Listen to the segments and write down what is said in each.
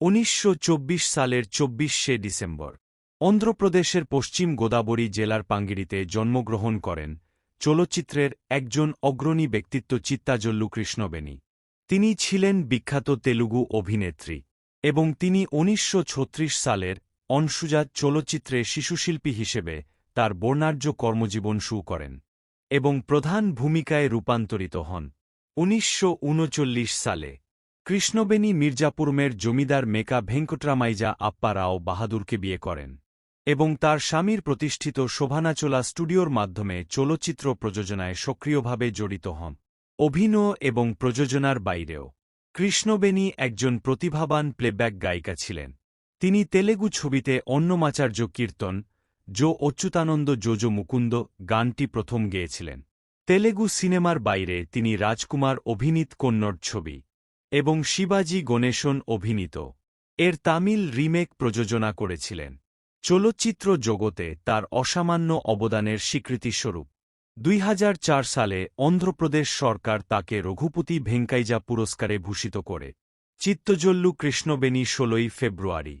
উনিশশো চব্বিশ সালের চব্বিশে ডিসেম্বর, অন্ধ্রপ্রদেশের পশ্চিম গোদাবরী জেলার পাঙ্গিরিতে জন্মগ্রহণ করেন চলচ্চিত্রের একজন অগ্রণী ব্যক্তিত্ব চিত্তাজল্লু কৃষ্ণবেণী তিনি ছিলেন বিখ্যাত তেলুগু অভিনেত্রী এবং তিনি উনিশশো ছত্রিশ সালের অনসুজাত চলচ্চিত্রে শিশুশিল্পী হিসেবে তার বর্ণাঢ্য কর্মজীবন শুরু করেন এবং প্রধান ভূমিকায় রূপান্তরিত হন। উনিশশো উনচল্লিশ সালে কৃষ্ণবেণী মির্জাপুরমের জমিদার মেকা ভেঙ্কটরামাইজা আপ্পা রাও বাহাদুরকে বিয়ে করেন এবং তার স্বামীর প্রতিষ্ঠিত শোভানাচোলা স্টুডিওর মাধ্যমে চলচ্চিত্র প্রযোজনায় সক্রিয়ভাবে জড়িত হন, অভিনয় এবং প্রযোজনার বাইরেও। কৃষ্ণবেণী একজন প্রতিভাবান প্লেব্যাক গায়িকা ছিলেন। তিনি তেলেগু ছবিতে অন্নমাচার্য কীর্তন, জো অচ্যুতানন্দ যোজো মুকুন্দ গানটি প্রথম গেয়েছিলেন। তেলেগু সিনেমার বাইরে তিনি রাজকুমার অভিনীত কন্নড় ছবি। এবং শিবাজি গণেশন অভিনীত। এর তামিল রিমেক প্রযোজনা করেছিলেন। চলচ্চিত্র জগতে তার অসামান্য অবদানের স্বীকৃতিস্বরূপ। দুই হাজার চার সালে অন্ধ্রপ্রদেশ সরকার তাকে রঘুপতি ভেঙ্কাইজা পুরস্কারে ভূষিত করে। চিত্তজল্লু কৃষ্ণবেণী ষোলোই ফেব্রুয়ারি।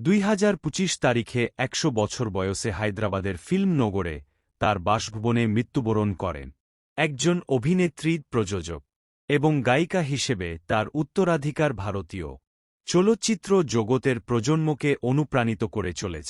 দুই হাজার পঁচিশ তারিখে একশো বছর বয়সে হায়দ্রাবাদের ফিল্ম নগরে তার বাসভবনে মৃত্যুবরণ করেন। একজন অভিনেত্রী প্রযোজক। এবং গায়িকা হিসেবে তার উত্তরাধিকার ভারতীয় চলচ্চিত্র জগতের প্রজন্মকে অনুপ্রাণিত করে চলেছে।